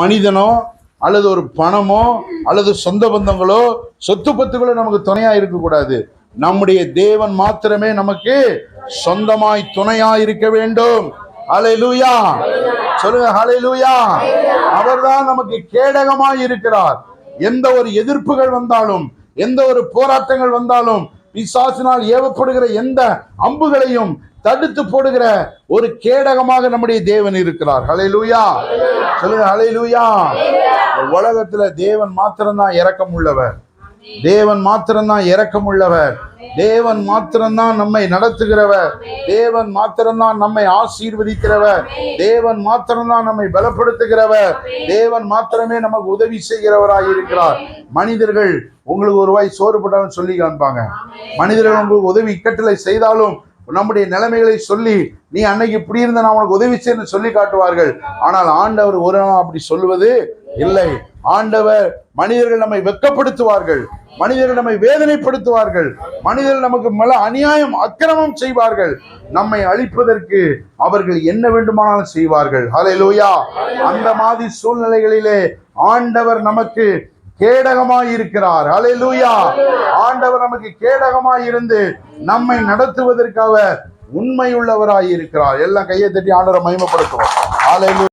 மனிதனோ அல்லது ஒரு பணமோ அல்லது சொந்த பந்தங்களோ சொத்து பத்துகளோ நமக்கு துணையா இருக்கக்கூடாது. நம்முடைய தேவன் மாத்திரமே நமக்கு சொந்தமாய் துணையா இருக்க வேண்டும். ஹalleluya சொல்லுங்க ஹalleluya அவர்தான் நமக்கு கேடகமாய் இருக்கிறார். எந்த ஒரு எதிர்ப்புகள் வந்தாலும் எந்த ஒரு போராட்டங்கள் வந்தாலும் பிசாசினால் ஏவப்படுகிற எந்த அம்புகளையும் தடுத்து போடுகிற ஒரு கேடகமாக நம்முடைய தேவன் இருக்கிறார். ஹalleluya சொல்லுங்க அலையிலூயா உலகத்துல தேவன் மாத்திரம்தான் இறக்கம் உள்ளவர் தேவன் மாத்திரம்தான் இறக்கம் உள்ளவர் தேவன் மாத்திரம்தான் நம்மை நடத்துகிறவர். தேவன் மாத்திரம்தான் நம்மை ஆசீர்வதிக்கிறவர். தேவன் மாத்திரம்தான் நம்மை பலப்படுத்துகிறவர். தேவன் மாத்திரமே நமக்கு உதவி செய்கிறவராய் இருக்கிறார். மனிதர்கள் உங்களுக்கு ஒரு வாய் சோறு போட்டாலும் சொல்லி காண்பாங்க. மனிதர்கள் உங்களுக்கு உதவி இக்கட்டளை செய்தாலும் நம்முடைய நிலைமைகளை சொல்லி நீ அன்னைக்கு இப்படி இருந்த நான் உனக்கு உதவி செய்யணும் சொல்லி காட்டுவார்கள். ஆனால் ஆண்டவர் ஒரு நாள் அப்படி சொல்வது இல்லை. ஆண்டவர் மனிதர்கள் நம்மை வெட்கப்படுத்துவார்கள். மனிதர்கள் நம்மை வேதனைப்படுத்துவார்கள். மனிதர்கள் நமக்கு மேல அநியாயம் அக்கிரமம் செய்வார்கள். நம்மை அழிப்பதற்கு அவர்கள் என்ன வேண்டுமானாலும் செய்வார்கள். ஹalleluya அந்த மாதிரி சூழ்நிலைகளிலே ஆண்டவர் நமக்கு கேடகமாய் இருக்கிறார் லூயா ஆண்டவர் நமக்கு கேடகமாய் இருந்து நம்மை நடத்துவதற்காக உண்மையுள்ளவராய் இருக்கிறார் எல்லாம் கையை தட்டி ஆண்டவரை மகிமைப்படுத்துவோம். ஹalleluya.